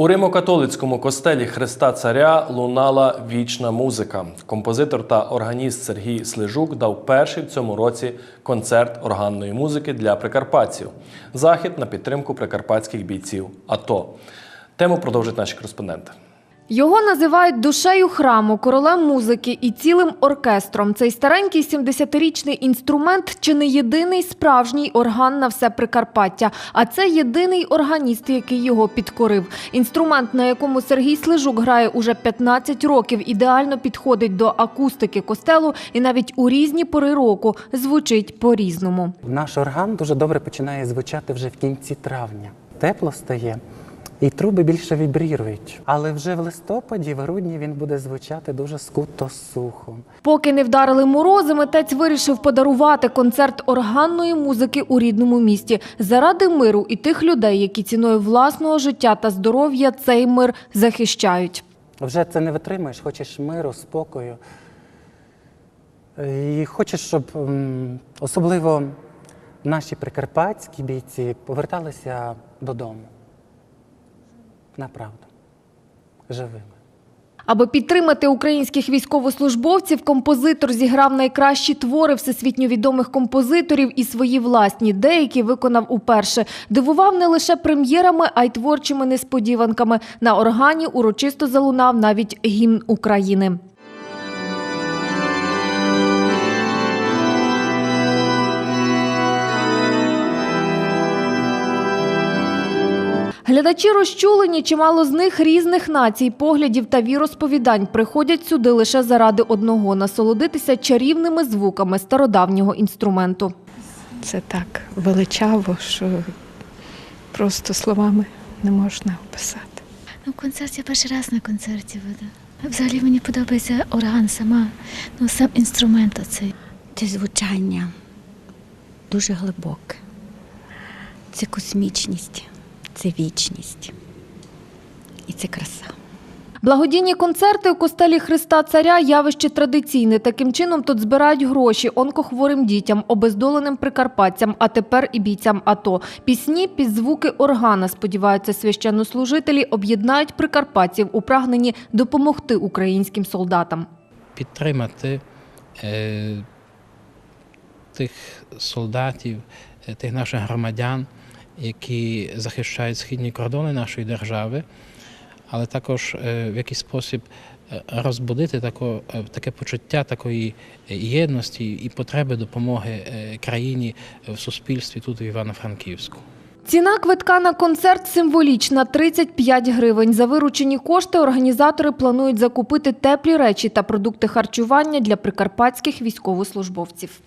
У Римо-католицькому костелі Христа Царя лунала вічна музика. Композитор та органіст Сергій Слижук дав перший в цьому році концерт органної музики для прикарпатців. Захід на підтримку прикарпатських бійців АТО. Тему продовжать наші кореспонденти. Його називають душею храму, королем музики і цілим оркестром. Цей старенький 70-річний інструмент чи не єдиний справжній орган на все Прикарпаття, а це єдиний органіст, який його підкорив. Інструмент, на якому Сергій Слижук грає уже 15 років, ідеально підходить до акустики костелу і навіть у різні пори року звучить по-різному. Наш орган дуже добре починає звучати вже в кінці травня. Тепло стає. І труби більше вібрірують. Але вже в листопаді, в грудні він буде звучати дуже скуто сухо. Поки не вдарили морози, митець вирішив подарувати концерт органної музики у рідному місті заради миру і тих людей, які ціною власного життя та здоров'я цей мир захищають. Вже це не витримаєш, хочеш миру, спокою. І хочеш, щоб особливо наші прикарпатські бійці поверталися додому. Направду. Живими. Аби підтримати українських військовослужбовців, композитор зіграв найкращі твори всесвітньо відомих композиторів і свої власні, деякі виконав уперше. Дивував не лише прем'єрами, а й творчими несподіванками. На органі урочисто залунав навіть гімн України. Глядачі розчулені, чимало з них різних націй, поглядів та віросповідань приходять сюди лише заради одного насолодитися чарівними звуками стародавнього інструменту. Це так величаво, що просто словами не можна описати. Ну, концерт я перший раз на концерті веду. Взагалі мені подобається орган сама, ну сам інструмент оцей. Це звучання дуже глибоке. Це космічність, це вічність. І це краса. Благодійні концерти у костелі Христа Царя явище традиційне. Таким чином тут збирають гроші онкохворим дітям, обездоленим прикарпатцям, а тепер і бійцям АТО. Пісні під звуки органа, сподіваються священнослужителі, об'єднають прикарпатців у прагненні допомогти українським солдатам. підтримати е, тих солдатів, е, тих наших громадян, які захищають східні кордони нашої держави, але також е, в якийсь спосіб е, розбудити тако, е, таке почуття такої єдності і потреби допомоги країні в суспільстві тут в Івано-Франківську. Ціна квитка на концерт символічна 35 гривень. За виручені кошти організатори планують закупити теплі речі та продукти харчування для прикарпатських військовослужбовців.